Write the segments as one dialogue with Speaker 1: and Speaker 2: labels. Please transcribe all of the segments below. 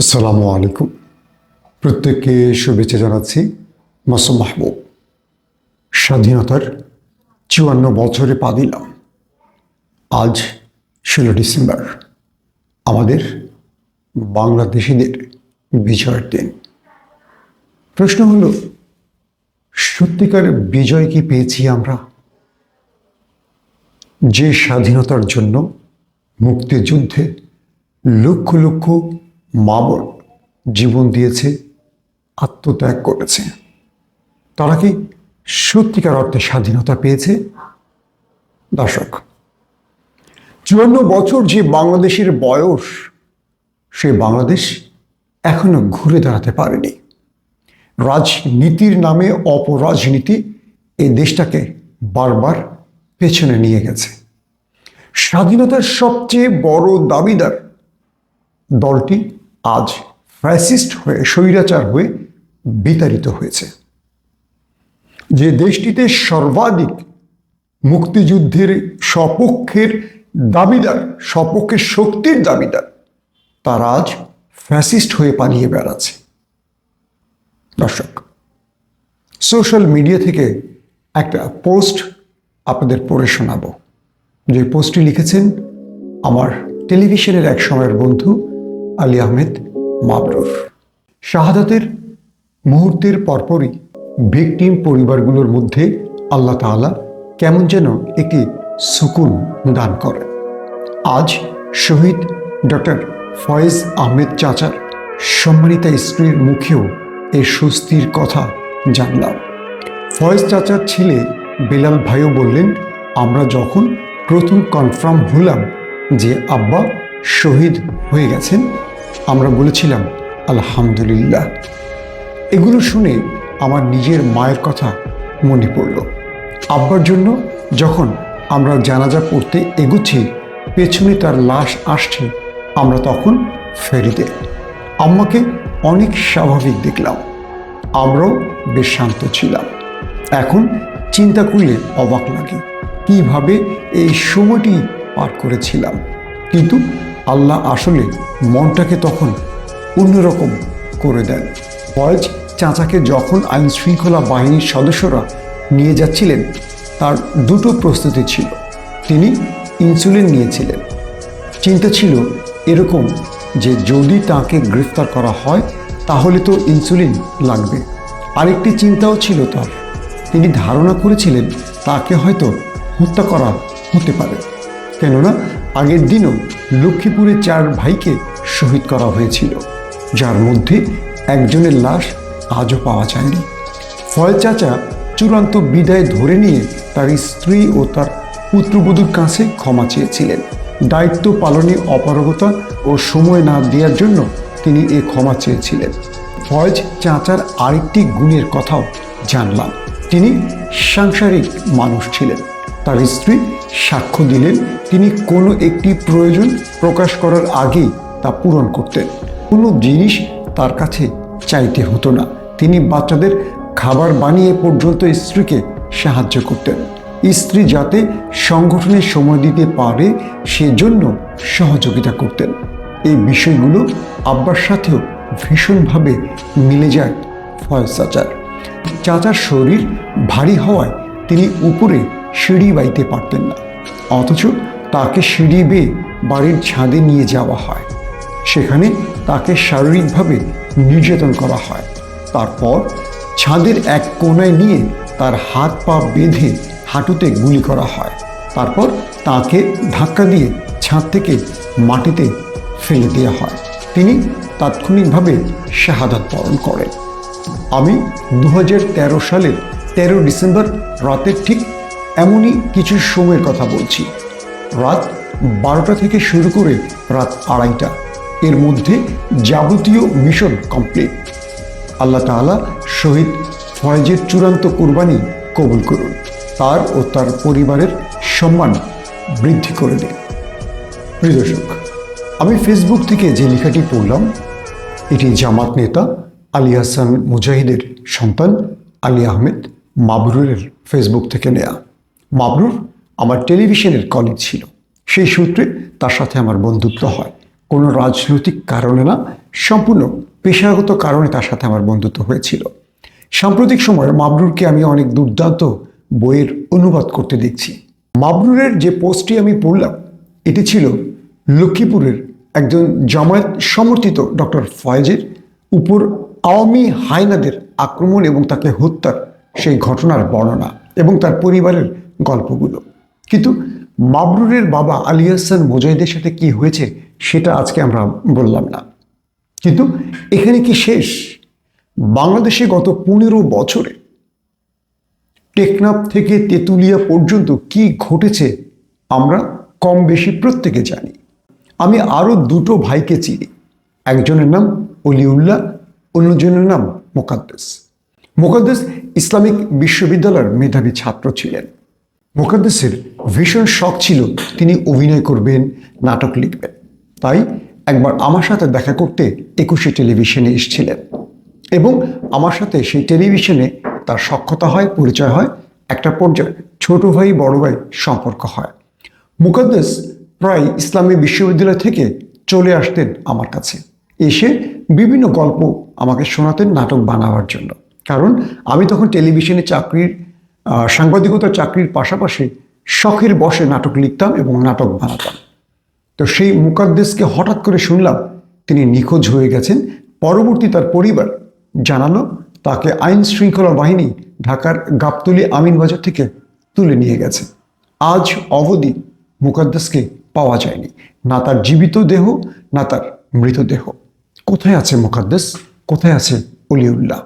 Speaker 1: আসসালামু আলাইকুম। প্রত্যেককে শুভেচ্ছা জানাচ্ছি মাসুম মাহবুব। স্বাধীনতার চুয়ান্ন বছরে পা দিলাম। আজ ষোলো ডিসেম্বর, আমাদের বাংলাদেশিদের বিজয়ের দিন। প্রশ্ন হলো, সত্যিকার বিজয় কি পেয়েছি আমরা? যে স্বাধীনতার জন্য মুক্তিযুদ্ধে লক্ষ লক্ষ মাবর জীবন দিয়েছে, আত্মত্যাগ করেছে। তারা কি সত্যিকার অর্থে স্বাধীনতা পেয়েছে? দর্শক, চুয়ান্ন বছর যে বাংলাদেশের বয়স, সে বাংলাদেশ এখনও ঘুরে দাঁড়াতে পারেনি। রাজনীতির নামে অপরাজনীতি এই দেশটাকে বারবার পেছনে নিয়ে গেছে। স্বাধীনতার সবচেয়ে বড় দাবিদার দলটি আজ ফ্যাসিস্ট হয়ে, স্বৈরাচার হয়ে বিতাড়িত হয়েছে। যে দেশটিতে সর্বাধিক মুক্তিযুদ্ধের সপক্ষের দাবিদার সপক্ষের শক্তির দাবিদার, তারা আজ ফ্যাসিস্ট হয়ে পালিয়ে বেড়াচ্ছে। দর্শক সোশ্যাল মিডিয়া থেকে একটা পোস্ট আপনাদের পড়ে শোনাবো। যে পোস্টটি লিখেছেন আমার টেলিভিশনের এক সময়ের বন্ধু আলী আহমেদ মাবরুর। শাহাদাতের মুহূর্তের পরপরই ভিকটিম পরিবারগুলোর মধ্যে আল্লাহ তাআলা কেমন যেন একটি সুকুন দান করেন। আজ শহীদ ডক্টর ফয়েজ আহমেদ চাচার সম্মানিতা স্ত্রীর মুখেও এই স্বস্তির কথা জানলাম। ফয়েজ চাচার ছেলে বেলাল ভাইও বললেন, আমরা যখন প্রথম কনফার্ম হলাম যে আব্বা শহীদ হয়ে গেছেন আমরা বলেছিলাম, আলহামদুলিল্লাহ। এগুলো শুনে আমার নিজের মায়ের কথা মনে পড়ল। আব্বার জন্য যখন আমরা জানাজা পড়তে এগুচ্ছি, পেছনে তার লাশ আসছে, আমরা তখন ফেরিতে আম্মাকে অনেক স্বাভাবিক দেখলাম। আমরাও বেশ শান্ত ছিলাম। এখন চিন্তা করলে অবাক লাগে, কীভাবে এই সময়টি পার করেছিলাম। কিন্তু আল্লাহ আসলে মনটাকে তখন অন্যরকম করে দেন। ফয়েজ চাচাকে যখন আইন শৃঙ্খলা বাহিনীর সদস্যরা নিয়ে যাচ্ছিলেন, তার দুটো প্রস্তুতি ছিল। তিনি ইনসুলিন নিয়েছিলেন। চিন্তা ছিল এরকম যে যদি তাকে গ্রেফতার করা হয়, তাহলে তো ইনসুলিন লাগবে। আরেকটি চিন্তাও ছিল তার। তিনি ধারণা করেছিলেন তাকে হয়তো হত্যা করা হতে পারে। কেননা আগের দিনও লক্ষ্মীপুরে চার ভাইকে শহীদ করা হয়েছিল। যার মধ্যে একজনের লাশ আজও পাওয়া যায়নি। ফয়েজ চাচা চূড়ান্ত বিদায় ধরে নিয়ে তার স্ত্রী ও তার পুত্রবধূর কাছে ক্ষমা চেয়েছিলেন। দায়িত্ব পালনে অপারগতা ও সময় না দেওয়ার জন্য তিনি এ ক্ষমা চেয়েছিলেন। ফয়েজ চাচার আরেকটি গুণের কথাও জানলাম। তিনি সাংসারিক মানুষ ছিলেন। তার স্ত্রী সাক্ষ্য দিলেন তিনি কোনো একটি প্রয়োজন প্রকাশ করার আগেই তা পূরণ করতেন। কোনো জিনিস তার কাছে চাইতে হতো না। তিনি বাচ্চাদের খাবার বানিয়ে পর্যন্ত স্ত্রীকে সাহায্য করতেন। স্ত্রী যাতে সংগঠনে সময় দিতে পারে সেজন্য সহযোগিতা করতেন। এই বিষয়গুলো আব্বার সাথেও ভীষণভাবে মিলে যায় ফয়েজ চাচার। চাচার শরীর ভারী হওয়ায় তিনি উপরে সিঁড়ি বাইতে পারতেন না। অথচ তাকে সিঁড়ি বেয়ে বাড়ির ছাদে নিয়ে যাওয়া হয়। সেখানে তাকে শারীরিকভাবে নির্যাতন করা হয়। তারপর ছাদের এক কোনায় নিয়ে তার হাত পা বেঁধে হাঁটুতে গুলি করা হয়। তারপর তাকে ধাক্কা দিয়ে ছাদ থেকে মাটিতে ফেলে দেওয়া হয়। তিনি তাৎক্ষণিকভাবে শাহাদাত বরণ করেন। আমি দু সালের তেরো ডিসেম্বর রাতের ঠিক এমনই কিছু সময়ের কথা বলছি। রাত বারোটা থেকে শুরু করে রাত আড়াইটা। এর মধ্যে যাবতীয় মিশন কমপ্লিট। আল্লাহ তাআলা শহীদ ফয়েজের চূড়ান্ত কোরবানি কবুল করুন। তার ও তার পরিবারের সম্মান বৃদ্ধি করে দিন। প্রিয় দর্শক, আমি ফেসবুক থেকে যে লেখাটি পড়লাম, এটি জামাত নেতা আলী হাসান মুজাহিদের সন্তান আলী আহমেদ মাবরুরের ফেসবুক থেকে নেয়া। মাবরুর আমার টেলিভিশনের কলিগ ছিল। সেই সূত্রে তার সাথে আমার বন্ধুত্ব হয়। কোনো রাজনৈতিক কারণে না, সম্পূর্ণ পেশাগত কারণে তার সাথে আমার বন্ধুত্ব হয়েছিল। সাম্প্রতিক সময়ে মাবরুরকে আমি অনেক দুর্দান্ত বইয়ের অনুবাদ করতে দেখছি। মাবরুরের যে পোস্টটি আমি পড়লাম, এটি ছিল লক্ষ্মীপুরের একজন জামায়াত সমর্থিত ডক্টর ফয়েজের উপর আওয়ামী হায়নাদের আক্রমণ এবং তাকে হত্যার সেই ঘটনার বর্ণনা এবং তার পরিবারের গল্পগুলো। কিন্তু মাবরুরের বাবা আলী হাসান মোজাহিদের সাথে কি হয়েছে সেটা আজকে আমরা বললাম না। কিন্তু এখানে কি শেষ? বাংলাদেশে গত পনেরো বছরে টেকনাফ থেকে তেঁতুলিয়া পর্যন্ত কি ঘটেছে আমরা কম বেশি প্রত্যেকে জানি। আমি আরও দুটো ভাইকে চিনি। একজনের নাম অলিউল্লাহ, অন্যজনের নাম মোকাদ্দেস। মোকাদ্দেস ইসলামিক বিশ্ববিদ্যালয়ের মেধাবী ছাত্র ছিলেন। মোকাদ্দেসের ভীষণ শখ ছিল তিনি অভিনয় করবেন, নাটক লিখবেন। তাই একবার আমার সাথে দেখা করতে একুশে টেলিভিশনে এসেছিলেন এবং আমার সাথে সেই টেলিভিশনে তার সক্ষতা হয়, পরিচয় হয়, একটা পর্যায়ে ছোট ভাই, বড় ভাই সম্পর্ক হয়। মুকাদ্দেস প্রায় ইসলামী বিশ্ববিদ্যালয় থেকে চলে আসতেন আমার কাছে। এসে বিভিন্ন গল্প আমাকে শোনাতেন নাটক বানাবার জন্য। কারণ আমি তখন টেলিভিশনে চাকরির আহ, সাংবাদিকতার চাকরির পাশাপাশি শখের বসে নাটক লিখতাম এবং নাটক বানাতাম। তো সেই মুকাদ্দেসকে হঠাৎ করে শুনলাম তিনি নিখোঁজ হয়ে গেছেন। পরবর্তী তার পরিবার জানালো তাকে আইন শৃঙ্খলা বাহিনী ঢাকার গাবতলি আমিনবাজার থেকে তুলে নিয়ে গেছে। আজ অবধি মুকাদ্দেসকে পাওয়া যায়নি। না তার জীবিত দেহ না তার মৃতদেহ। কোথায় আছে মুকাদ্দেস কোথায় আছে অলিউল্লাহ?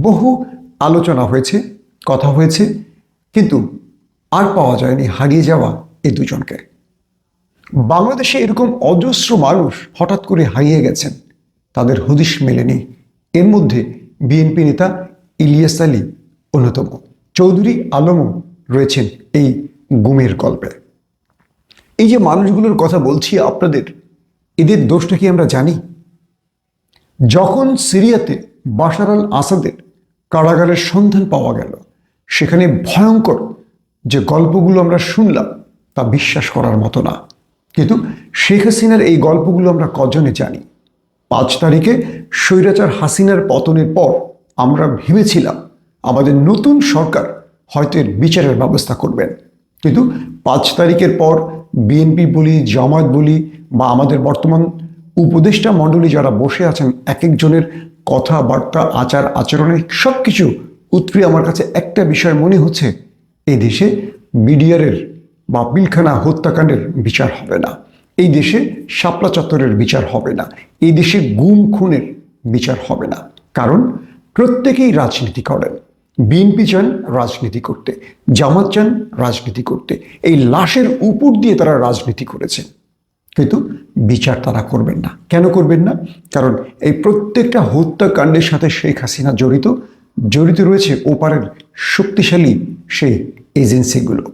Speaker 1: বহু আলোচনা হয়েছে। কথা হয়েছে, কিন্তু আর পাওয়া যায়নি, হারিয়ে যাওয়া এই দুজনকে। বাংলাদেশে এরকম অজস্র মানুষ হঠাৎ করে হারিয়ে গেছেন, তাদের হদিশ মেলেনি। এর মধ্যে বিএনপি নেতা ইলিয়াস আলী অন্যতম। চৌধুরী আলমও রয়েছেন এই গুমের গল্পে। এই যে মানুষগুলোর কথা বলছি আপনাদের, এদের দোষটা কি আমরা জানি? যখন সিরিয়াতে বাশার আল আসাদের কারাগারের সন্ধান পাওয়া গেল সেখানে ভয়ঙ্কর যে গল্পগুলো আমরা শুনলাম তা বিশ্বাস করার মতো না। কিন্তু শেখ হাসিনার এই গল্পগুলো আমরা কজনে জানি? পাঁচ তারিখে স্বৈরাচার হাসিনার পতনের পর আমরা ভেবেছিলাম আমাদের নতুন সরকার হয়তো এর বিচারের ব্যবস্থা করবেন। কিন্তু পাঁচ তারিখের পর বিএনপি বলি, জামায়াত বলি বা আমাদের বর্তমান উপদেষ্টা মণ্ডলী যারা বসে আছেন এক একজনের কথাবার্তা আচার আচরণে সব কিছু উতরে আমার কাছে একটা বিষয় মনে হচ্ছে, এই দেশে বিডিআরের বা পিলখানা হত্যাকাণ্ডের বিচার হবে না। এই দেশে শাপলা চত্বরের বিচার হবে না। এই দেশে গুম খুনের বিচার হবে না। কারণ প্রত্যেকেই রাজনীতি করেন। বিএনপি চান রাজনীতি করতে, জামাত চান রাজনীতি করতে। এই লাশের উপর দিয়ে তারা রাজনীতি করেছেন কিন্তু বিচার তারা করবেন না। কেন করবেন না? কারণ এই প্রত্যেকটা হত্যাকাণ্ডের সাথে শেখ হাসিনা জড়িত। জড়িত রয়েছে ওপারের শক্তিশালী সেই এজেন্সিগুলো।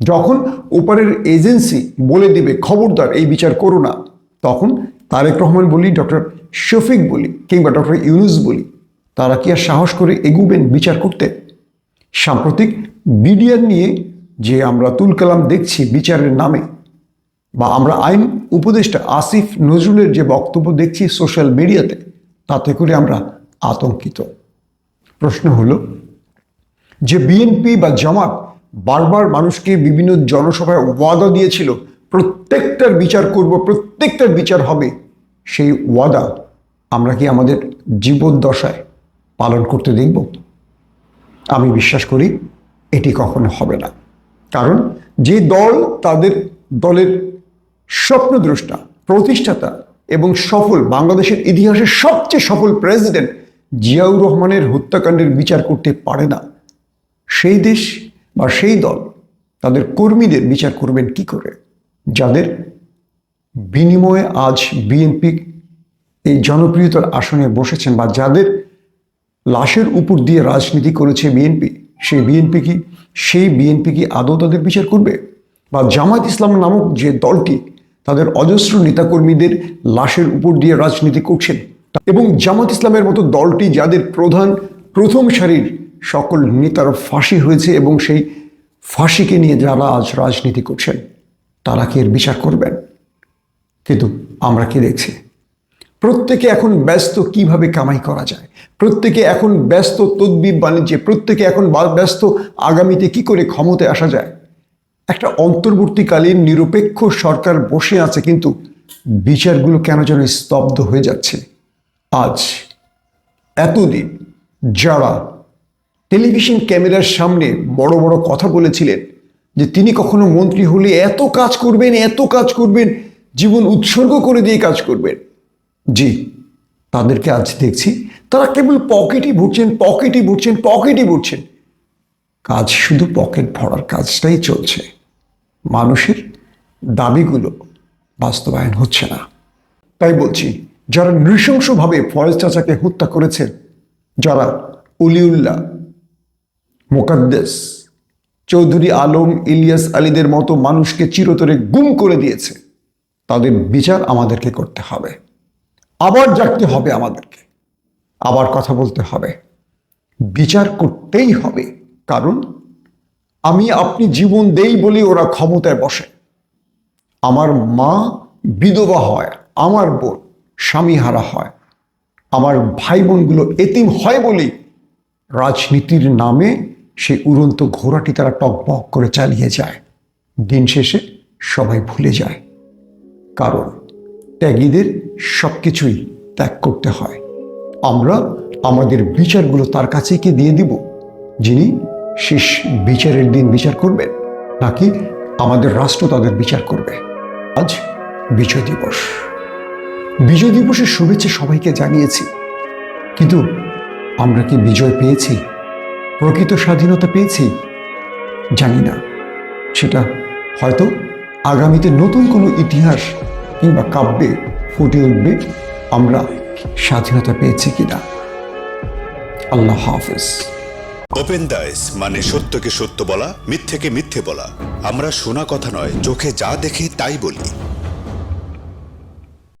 Speaker 1: যখন ওপারের এজেন্সি বলে দিবে, খবরদার, এই বিচার করো না, তখন তারেক রহমান বলি, ডক্টর শফিক বলি, কিংবা ডক্টর ইউনুস বলি, তারা কি আর সাহস করে এগুবেন বিচার করতে? সাম্প্রতিক বিডিআর নিয়ে যে আমরা তুল কালাম দেখছি বিচারের নামে, বা আমরা আইন উপদেষ্টা আসিফ নজরুলের যে বক্তব্য দেখছি সোশ্যাল মিডিয়াতে, তাতে করে আমরা আতঙ্কিত। প্রশ্ন হলো, যে বিএনপি বা জামাত বারবার মানুষকে বিভিন্ন জনসভায় ওয়াদা দিয়েছিল, প্রত্যেকটার বিচার করব, প্রত্যেকটার বিচার হবে, সেই ওয়াদা আমরা কি আমাদের জীবদ্দশায় পালন করতে দেখব? আমি বিশ্বাস করি এটি কখনো হবে না। কারণ যে দল তাদের দলের স্বপ্নদ্রষ্টা, প্রতিষ্ঠাতা এবং সফল বাংলাদেশের ইতিহাসের সবচেয়ে সফল প্রেসিডেন্ট জিয়াউর রহমানের হত্যাকাণ্ডের বিচার করতে পারে না। সেই দেশ বা সেই দল তাদের কর্মীদের বিচার করবেন কি করে? যাদের বিনিময়ে আজ বিএনপি এই জনপ্রিয়তার আসনে বসেছেন বা যাদের লাশের উপর দিয়ে রাজনীতি করেছে বিএনপি, সেই বিএনপি কি, সেই বিএনপি কি আদৌ তাদের বিচার করবে? বা জামায়াত ইসলাম নামক যে দলটি তাদের অজস্র নেতাকর্মীদের লাশের উপর দিয়ে রাজনীতি করছেন এবং জামাত ইসলামের মতো দলটি যাদের প্রধান, প্রথম সারির সকল নেতার ফাঁসি হয়েছে এবং সেই ফাঁসিকে নিয়ে যারা আজ রাজনীতি করছেন, তারা কি এর বিচার করবেন? কিন্তু আমরা কি দেখছি? প্রত্যেকে এখন ব্যস্ত কীভাবে কামাই করা যায়? প্রত্যেকে এখন ব্যস্ত তদ্বির বাণিজ্যে, প্রত্যেকে এখন ব্যস্ত আগামীতে কি করে ক্ষমতায় আসা যায়? একটা অন্তর্বর্তীকালীন নিরপেক্ষ সরকার বসে আছে, কিন্তু বিচারগুলো কেন যেন স্তব্ধ হয়ে যাচ্ছে? আজ এতদিন যারা টেলিভিশন ক্যামেরার সামনে বড় বড় কথা বলেছিলেন যে তিনি কখনো মন্ত্রী হলে এত কাজ করবেন, এত কাজ করবেন, জীবন উৎসর্গ করে দিয়ে কাজ করবেন। জি, তাদেরকে আজ দেখছি, তারা কেবল পকেটই ভরছেন পকেটই ভরছেন পকেটই ভরছেন। কাজ শুধু পকেট ভরার কাজটাই চলছে। মানুষের দাবিগুলো বাস্তবায়ন হচ্ছে না। তাই বলছি যারা নৃশংসভাবে ফয়েজ চাচাকে হত্যা করেছেন যারা অলিউল্লাহ মোকাদ্দেস, চৌধুরী আলম, ইলিয়াস আলীদের মতো মানুষকে চিরতরে গুম করে দিয়েছে, তাদের বিচার আমাদেরকে করতে হবে। আবার জাগতে হবে আমাদেরকে। আবার কথা বলতে হবে। বিচার করতেই হবে। কারণ আমি আপনি জীবন দেই বলে ওরা ক্ষমতায় বসে। আমার মা বিধবা হয়, আমার বোন। স্বামীহারা হয়। আমার ভাই বোনগুলো এতিম হয় বলেই রাজনীতির নামে সেই উড়ন্ত ঘোড়াটি তারা টকবক করে চালিয়ে যায়। দিন শেষে সবাই ভুলে যায়। কারণ ত্যাগীদের সব কিছুই ত্যাগ করতে হয়। আমরা আমাদের বিচারগুলো তার কাছে কি দিয়ে দিব? যিনি শেষ বিচারের দিন বিচার করবেন, নাকি আমাদের রাষ্ট্র তাদের বিচার করবে? আজ বিজয় দিবস। বিজয় দিবসের শুভেচ্ছা সবাইকে জানিয়েছি। কিন্তু আমরা কি বিজয় পেয়েছি? প্রকৃত স্বাধীনতা পেয়েছি? জানি না। সেটা হয়তো আগামীতে নতুন কোনো ইতিহাস কিংবা কাব্যে ফুটে উঠবে। আমরা স্বাধীনতা পেয়েছি কিনা? আল্লাহ হাফেজ।
Speaker 2: ওপেন দাইস মানে সত্যকে সত্য বলা, মিথ্যেকে মিথ্যে বলা। আমরা শোনা কথা নয়, চোখে যা দেখি তাই বলি।